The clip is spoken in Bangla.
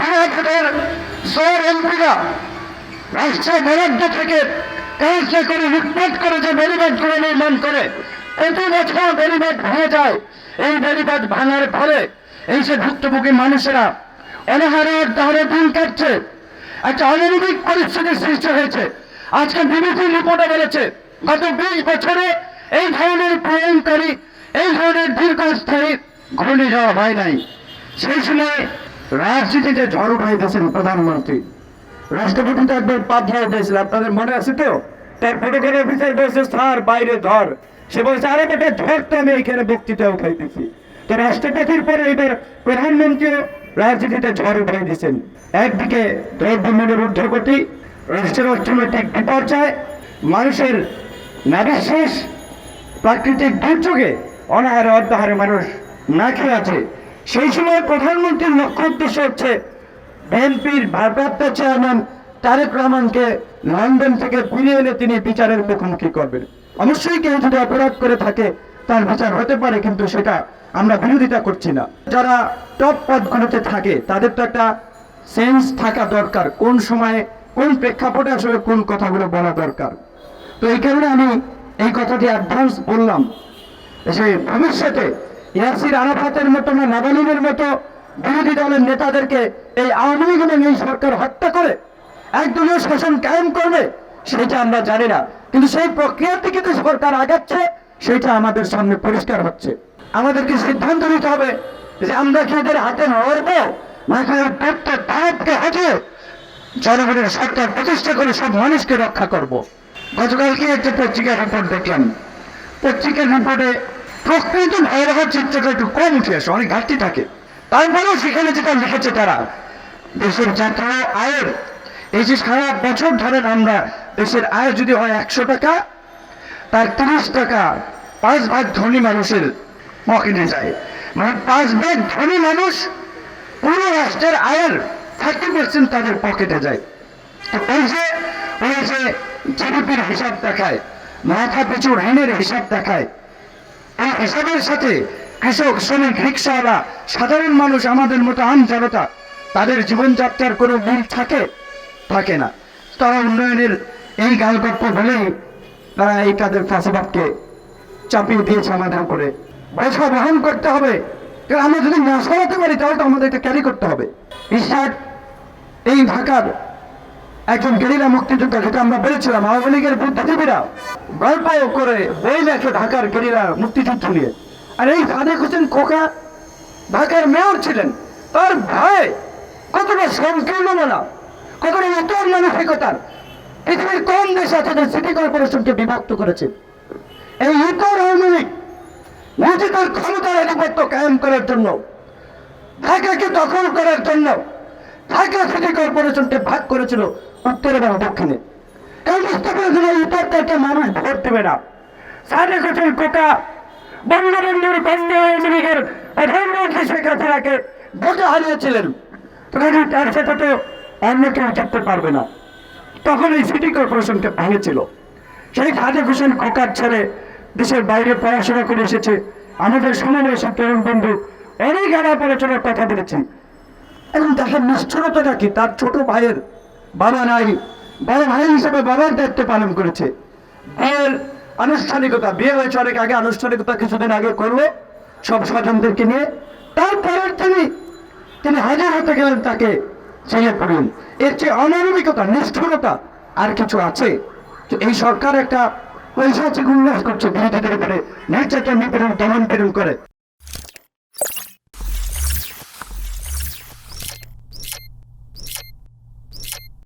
ভারতের সৌর এমপিরা রাষ্ট্রের বরাদ্দ থেকে কাজটা করে লুটপাট করে যে বেরিবাদ করে নির্মাণ করে প্রতি বছর বেরিবাদ ভেঙে যায়। এই বেরিবাদ ভাঙার ফলে এই যে ভুক্তভোগী মানুষেরা অনাহারের দরে দিন কাটছে। একটা অনৈমিক পরিস্থিতির সৃষ্টি হয়েছে। আজকে বিবিসি রিপোর্টে বলেছে, গত বিশ বছরে এই ধরনের প্রয়োগকারী, এই ধরনের দীর্ঘস্থায়ী ঘূর্ণি ঘূর্ণিঝড় হয় নাই। সেই সময় রাজনীতিতে ঝড় উঠাইতেছেন প্রধানমন্ত্রী। রাষ্ট্রপতি তো একবার পাথর উঠেছিল আপনাদের মনে আছে তো? তার ফটোগ্রাফি অফিসার বলছে স্যার, বাইরে ধর সে বলছে, আরে বেটা ধর তো আমি এখানে বক্তৃতা উঠাইতেছি। তো রাষ্ট্রপতির পরে এবার প্রধানমন্ত্রীও রাজনীতিতে ঝড় উঠাই দিয়েছেন একদিকে দ্রব্যমূল্যের ঊর্ধ্বগতি রাষ্ট্রের অর্থনৈতিক বিপর্যয়, মানুষের নাবিশ্বাস প্রাকৃতিক দুর্যোগে অনাহারে অর্ধাহারে মানুষ না খেয়ে আছে। সেই সময় প্রধানমন্ত্রীর লক্ষ্য উদ্দেশ্য হচ্ছে বিএনপির ভারপ্রাপ্ত চেয়ারম্যান তারেক রহমানকে লন্ডন থেকে ফিরিয়ে এনে তিনি বিচারের মুখোমুখি করবেন। অবশ্যই কেউ যদি অপরাধ করে থাকে, তার বিচার হতে পারে, কিন্তু সেটা আমরা বিরোধিতা করছি না। যারা টপ পদগুলোতে থাকে, তাদের তো একটা সেন্স থাকা দরকার, কোন সময়ে কোন প্রেক্ষাপটে আসলে কোন কথাগুলো বলা দরকার। তো এই কারণে আমি এই কথাটি অ্যাডভান্স বললাম যে ভবিষ্যতে ইয়াসির আরাফাতের মতো না নাবালিনের মতো বিরোধী দলের নেতাদেরকে এই আওয়ামী লীগ এবং এই সরকার হত্যা করে, একদলীয় শাসন কায়েম করবে, সেটা আমরা জানি না। কিন্তু সেই প্রক্রিয়ার দিকে যে সরকার আগাচ্ছে, সেটা আমাদের সামনে পরিষ্কার হচ্ছে। আমাদেরকে সিদ্ধান্ত নিতে হবে যে আমরা কি এদের হাতে লড়বো মাথায় প্রত্যেক ভারতকে জনগণের সরকার প্রতিষ্ঠা করে সব মানুষকে রক্ষা করব। গতকালকে একটা পত্রিকার রিপোর্ট দেখলাম। পত্রিকার রিপোর্টে প্রকৃত ভয়াবহ চিত্রটা একটু কম উঠে আসে, অনেক ঘাটতি থাকে। তারপরেও সেখানে যেটা লিখেছে তারা, দেশের জাতীয় আয়ের। এই যে সারা বছর ধরেন আমরা দেশের আয় যদি হয় একশো টাকা, তার তিরিশ টাকা পাঁচ ভাগ ধনী মানুষের পকেটে যায়। মানে পাঁচ ভাগ ধনী মানুষ পুরো রাষ্ট্রের আয়ের থার্টি পার্সেন্ট তাদের পকেটে যায়। তো যে ওই যে জিডিপির হিসাব দেখায়, মাথা পিছু ঋণের হিসাব দেখায় এই হিসাবের সাথে কৃষক, শ্রমিক, রিক্সাওয়ালা, সাধারণ মানুষ, আমাদের মতো আম জনতা, তাদের জীবনযাত্রার কোনো মিল থাকে? থাকে না। তারা উন্নয়নের এই গালগপ্প বলেই তারা এই তাদের ফাঁসিবাদকে চাপিয়ে দিয়ে সমাধান করে পয়সা বহন করতে হবে। আমরা যদি না সরাতে পারি, তাহলে তো আমাদের এটা ক্যারি করতে হবে। ইশাক এই ঢাকার একজন গেরিলা মুক্তিযোদ্ধা যেটা আমরা বলেছিলাম, আওয়ামী লীগের বুদ্ধিজীবীরা গল্প করে বই লেখে ঢাকার গেরিলা মুক্তিযুদ্ধ নিয়ে। আর এই সাদেক হোসেন খোকা ঢাকার মেয়র ছিলেন। তার ভয় কতটা সংকীর্ণ বলা কতটা উত্তর মানসিকতার পৃথিবীর কোন দেশ আছে যে সিটি কর্পোরেশনকে বিভক্ত করেছে? এই উত্তর আওয়ামী লীগ নিজেদের ক্ষমতার আধিপত্য কায়েম করার জন্য, ঢাকাকে দখল করার জন্য, ঢাকা সিটি কর্পোরেশনকে ভাগ করেছিল। উত্তর এবং দক্ষিণে পেরেছিল উত্তর থেকে মানুষ ভোট দেবে না। সাড়ে কোটি কোটা বঙ্গবন্ধুর প্রধানমন্ত্রী শেখ হাসিনাকে ভোটে হারিয়েছিলেন। তখন তার সাথে তো অন্য কেউ থাকতে পারবে না। তখন এই সিটি কর্পোরেশনকে ভেঙেছিল সেই খাদে হোসেন খোকার ছেড়ে দেশের বাইরে পড়াশোনা করে এসেছে। আমাদের সমাবেশে তরুণ বন্ধু অনেক আলাপ আলোচনার কথা বলেছেন। এবং তাকে নিষ্ঠুরতাটা কি? তার ছোট ভাইয়ের বাবা নাই বড় ভাই হিসেবে বাবার দায়িত্ব পালন করেছে। বিয়ের আনুষ্ঠানিকতা, বিয়ে হয়েছে অনেক আগে, আনুষ্ঠানিকতা কিছুদিন আগে করল সব স্বজনদেরকে নিয়ে। তারপরের তিনি তিনি হাজার হতে গেলেন তাকে ছেড়ে পড়লেন এর চেয়ে অমানবিকতা, নিষ্ঠুরতা আর কিছু আছে? এই সরকার একটা পয়সা উল্লাস করছে, বিরোধীদের উপরে, নির্যাতন নিপীড়ন, দমন পীড়ন করে।